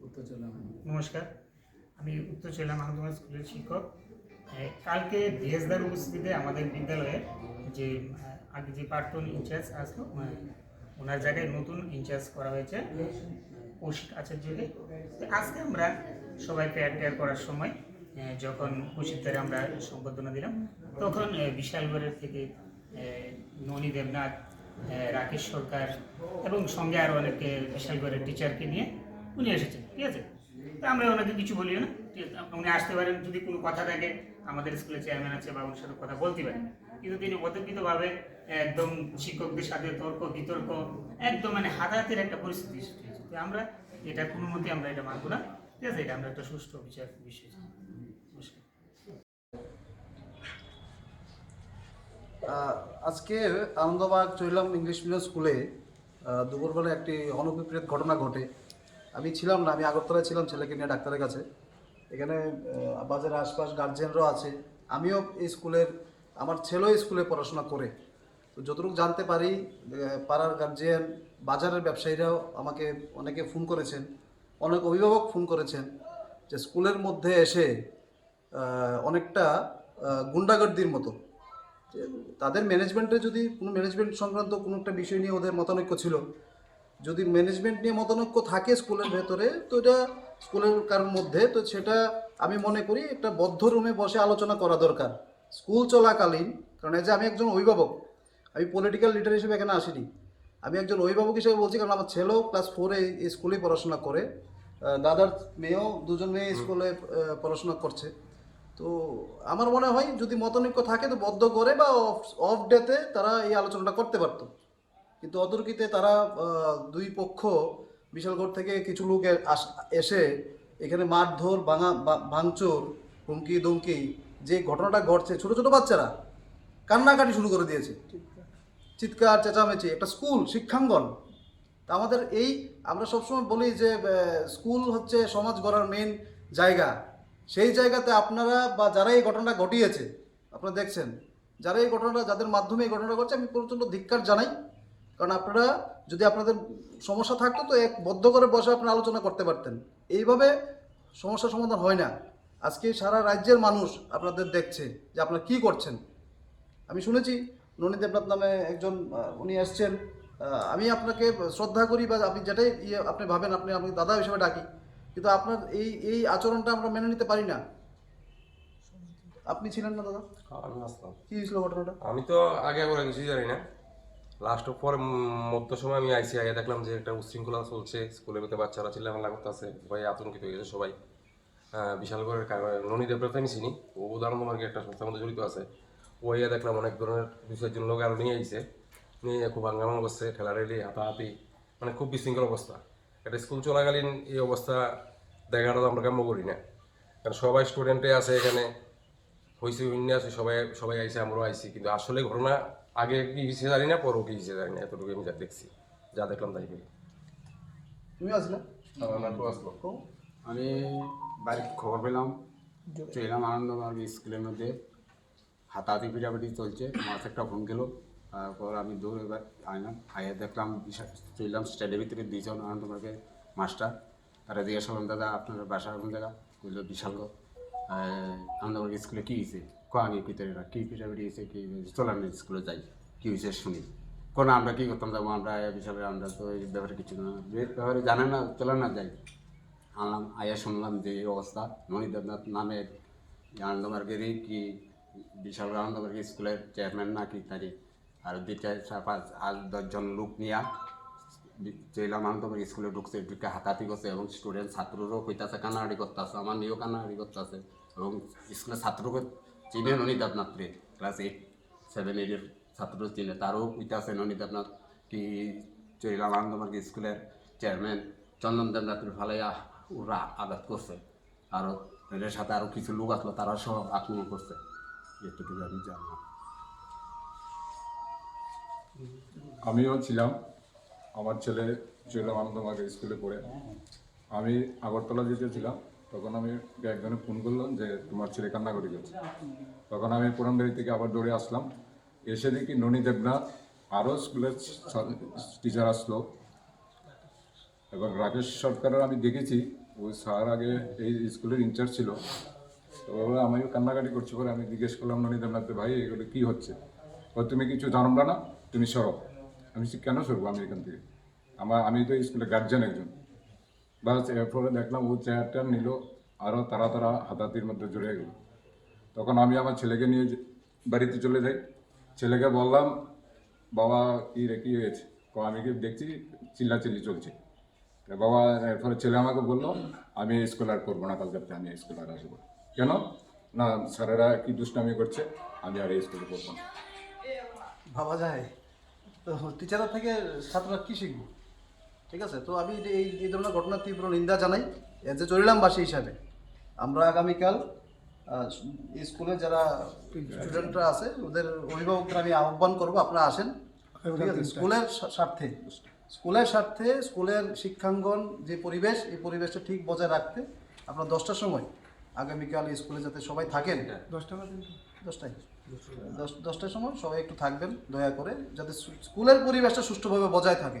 নমস্কার। আমি উত্তর চৈলাম আহমদুল্লাহ স্কুলের শিক্ষক। কালকে ডিএসদার উপস্থিতিতে আমাদের বিদ্যালয়ে যে আগে যে প্রাক্তন ইনচার্জ আসলো ওনার জায়গায় নতুন ইনচার্জ করা হয়েছে, কৌশিক আচার্যকে। আজকে আমরা সবাই পেয়ার টেয়ার করার সময় যখন কৌশিকদের আমরা সম্বোধনা দিলাম, তখন বিশালগড়ের থেকে ননী দেবনাথ রাকেশ সরকার এবং সঙ্গে আরও অনেকে বিশালগড়ের টিচারকে নিয়ে উনি এসেছেন, ঠিক আছে? তা আমরা ওনাকে কিছু বলিও না, ঠিক আছে? উনি আসতে পারেন, যদি কোনো কথা থাকে, আমাদের স্কুলের চেয়ারম্যান আছে বা ওনার সাথে কথা বলতে পারেন। কিন্তু তিনি অতর্কিতভাবে একদম শিক্ষকদের সাথে তর্ক, বিতর্ক, একদম মানে হাতাহাতির একটা পরিস্থিতি সৃষ্টি হয়েছে। তো আমরা এটা কোনো মতে আমরা এটা মানবো না, ঠিক আছে? এটা আমরা একটা সুষ্ঠু বিচার বিষয়। আজকে আনন্দবাগ চৈলাম ইংলিশ মিডিয়াম স্কুলে দুপুরবেলা একটি অনভিপ্রেত ঘটনা ঘটে। আমি ছিলাম না, আমি আগরতলায় ছিলাম ছেলেকে নিয়ে ডাক্তারের কাছে। এখানে বাজারের আশপাশ গার্জেনরাও আছে। আমিও এই স্কুলের, আমার ছেলেও স্কুলে পড়াশোনা করে। তো যতটুকু জানতে পারি পাড়ার গার্জিয়ান বাজারের ব্যবসায়ীরাও আমাকে অনেকে ফোন করেছেন। অনেক অভিভাবক ফোন করেছেন যে স্কুলের মধ্যে এসে অনেকটা গুন্ডাগর্দির মতো। তাদের ম্যানেজমেন্টে যদি কোনো ম্যানেজমেন্ট সংক্রান্ত কোনো একটা বিষয় নিয়ে ওদের মতানৈক্য ছিল যদি ম্যানেজমেন্ট নিয়ে মতানৈক্য থাকে স্কুলের ভেতরে, তো এটা স্কুলের কারোর মধ্যে, তো সেটা আমি মনে করি একটা বদ্ধ রুমে বসে আলোচনা করা দরকার। স্কুল চলাকালীন, কারণ এই যে আমি একজন অভিভাবক, আমি পলিটিক্যাল লিডার হিসেবে এখানে আসিনি। আমি একজন অভিভাবক হিসেবে বলছি, কারণ আমার ছেলেও ক্লাস ফোরে এই স্কুলে পড়াশোনা করে দাদার মেয়েও দুজন মেয়ে স্কুলে পড়াশোনা করছে। তো আমার মনে হয় যদি মতনৈক্য থাকে, তো বদ্ধ করে বা অফ অফ ডেতে তারা এই আলোচনাটা করতে পারতো। কিন্তু অতর্কিতে তারা দুই পক্ষ বিশালগড় থেকে কিছু লোক এসে এখানে মারধর, ভাঙা ভাঙচুর, হুমকি দুমকি যে ঘটনাটা ঘটছে, ছোট ছোট বাচ্চারা কান্নাকাটি শুরু করে দিয়েছে। চিৎকার, চেঁচামেচি, একটা স্কুল, শিক্ষাঙ্গন। তা আমাদের এই, আমরা সবসময় বলি যে স্কুল হচ্ছে সমাজ গড়ার মেন জায়গা। সেই জায়গাতে আপনারা বা যারা এই ঘটনাটা ঘটিয়েছে, আপনারা দেখছেন, যারা এই ঘটনাটা, যাদের মাধ্যমে এই ঘটনাটা ঘটছে, আমি প্রচণ্ড ধিক্কার জানাই। কারণ আপনারা যদি আপনাদের সমস্যা থাকতো তো এক বদ্ধ করে বসে আপনারা আলোচনা করতে পারতেন। এইভাবে সমস্যার সমাধান হয় না। আজকে সারা রাজ্যের মানুষ আপনাদের দেখছে যে আপনারা কি করছেন। আমি শুনেছি ননী দেবনাথ নামে একজন উনি এসছেন। আমি আপনাকে শ্রদ্ধা করি বা আপনি যেটাই ইয়ে আপনি ভাবেন আপনি আমাকে দাদা হিসেবে ডাকি। কিন্তু আপনার এই এই আচরণটা আমরা মেনে নিতে পারি না। আপনি ছিলেন না দাদা? কি হয়েছিল ঘটনাটা? আমি তো আগে করে কিছুই জানি না। লাস্ট পরে মধ্য সময় আমি আইসি আগে দেখলাম যে একটা উচ্ছৃঙ্খলা চলছে। স্কুলের ভিতরে বাচ্চারা চিল্লাফাল্লা করতেছে ভয়ে আতঙ্কিত হয়ে গেছে সবাই। আহ, বিশালগড়ের কা- ননী দেবরাত আমি চিনি ও উদাহরণ মার্কে একটা সংস্থার মধ্যে জড়িত আছে। ও ইয়ে দেখলাম অনেক ধরনের দু চারজন লোক আরও নিয়ে আইছে নিয়ে খুব হাঙ্গামা করছে ঠেলারেলি হাতাহাতি মানে খুব বিশৃঙ্খল অবস্থা। একটা স্কুল চলাকালীন এই অবস্থা দেখাটা তো আমরা কাম্য করি না। কারণ সবাই স্টুডেন্টে আছে এখানে হয়েছে অন্য আছে সবাই সবাই আইসে আমরাও আইসি কিন্তু আসলে ঘটনা আগে কি হিসেবে জানি না পরও কি হিসেবে জানি না এতটুকু আমি যা দেখছি যা দেখলাম তাই বলি তুমি আসলে? আসলো আমি বাড়ি খবর পেলাম চললাম আনন্দমার্গ স্কুলের মধ্যে। হাতাহাতি পিটাপিটি চলছে মাছ একটা ফোন গেল তারপর আমি দৌড়ে এবার আইলাম আইয়া দেখলাম চললাম স্টেডের ভিতরে দুইজন আনন্দমার্গের মাস্টার। তারা জিজ্ঞাসা করলাম দাদা আপনার বাসা কোন জায়গা? বলল বিশালগড়। আনন্দমার্গ স্কুলে কী হয়েছে ক আমি ভিতরে কী পিটাপিটি হয়েছে কি চলার স্কুলে যাই কী হয়েছে শুনি কোন আমরা কী করতাম যাব আমরা বিশালের আমরা তো এই ব্যাপারে কিছু না ব্যাপারে জানে না চলার না যাই আনলাম আয়া শুনলাম যে এই অবস্থা মণি দেবনাথ নামে আনন্দমার্গেরই কি বিশাল আনন্দমার্গ স্কুলের চেয়ারম্যান না কি তারি আর দুইটা চার পাঁচ আর দশজন লোক নিয়া জেলাম আনন্দমার্গ স্কুলে ঢুকছে ঢুকে হাতাহাতি করছে এবং স্টুডেন্ট ছাত্ররও কইতাছে কান্নাকাটি করতেছে আমার মেয়েও কান্নাকাটি করতেছে এবং স্কুলের ছাত্রকে চিনে ননী দেবনাথরে ক্লাস এইট সেভেন এইটের ছাত্র চিনে তারও কইতাছে ননী দেবনাথ কি জয়লাম আনন্দমার্গ স্কুলের চেয়ারম্যান চন্দন দেবনাথের ফালাইয়া ওরা আঘাত করছে আরও এদের সাথে আরও কিছু লোক আসলো তারা সহ আক্রমণ করছে এটুকু আমি জানলাম আমিও ছিলাম আমার ছেলে ছিলাম আনন্দমার্গ স্কুলে পড়ে আমি আগরতলা যেতে ছিলাম তখন আমি একজনে ফোন করলাম যে তোমার ছেলে কান্না করে গেছে। তখন আমি পুরনবাড়ি থেকে আবার দৌড়ে আসলাম। এসে দেখি ননী দেবনাথ আরও স্কুলের টিচার আসলো। এবং রাকেশ সরকারের আমি দেখেছি ওই স্যার আগে এই স্কুলের ইনচার্জ ছিল। তো আমিও কান্নাকাটি করছি পরে আমি জিজ্ঞেস করলাম ননীন্দ্রনাথে ভাই, এগুলো কী হচ্ছে? ও তুমি কিছু জানবা না, তুমি সরো। আমি কেন সরবো আমি এখান থেকে? আমার আমি তো স্কুলের গার্জেন একজন। বাস এরপরে দেখলাম ও চেয়ারটা নিল আরও তারা তারা হাতাহাতির মধ্যে জড়িয়ে গেল। তখন আমি আমার ছেলেকে নিয়ে বাড়িতে চলে যাই। ছেলেকে বললাম, বাবা, কি রে, কী হয়েছে? আমি কি দেখছি, চিল্লাচিল্লি চলছে। বাবা, এরপরে ছেলে আমাকে বলল, আমি স্কুল আর করব না, কালকে আমি স্কুল আর আসব কেন? না, স্যারেরা কি দুষ্টামি করছে, আমি আর এই স্কুলে করব না। ভাবা যায়। তো টিচারের থেকে ছাত্ররা কী শিখব? ঠিক আছে? তো আমি এই এই ধরনের ঘটনার তীব্র নিন্দা জানাই এজ এ চরিলামবাসী হিসাবে। আমরা আগামীকাল স্কুলে যারা স্টুডেন্টরা আছে ওদের অভিভাবকদের আমি আহ্বান করব আপনারা আসেন। ঠিক আছে? স্কুলের স্বার্থে। স্কুলের স্বার্থে স্কুলের শিক্ষাঙ্গন যে পরিবেশ এই পরিবেশটা ঠিক বজায় রাখতে আপনারা দশটার সময় আগামীকাল স্কুলে যাতে সবাই থাকেন। দশটায়। দশ দশটার সময় সবাই একটু থাকবেন দয়া করে যাতে স্কুলের পরিবেশটা সুষ্ঠুভাবে বজায় থাকে।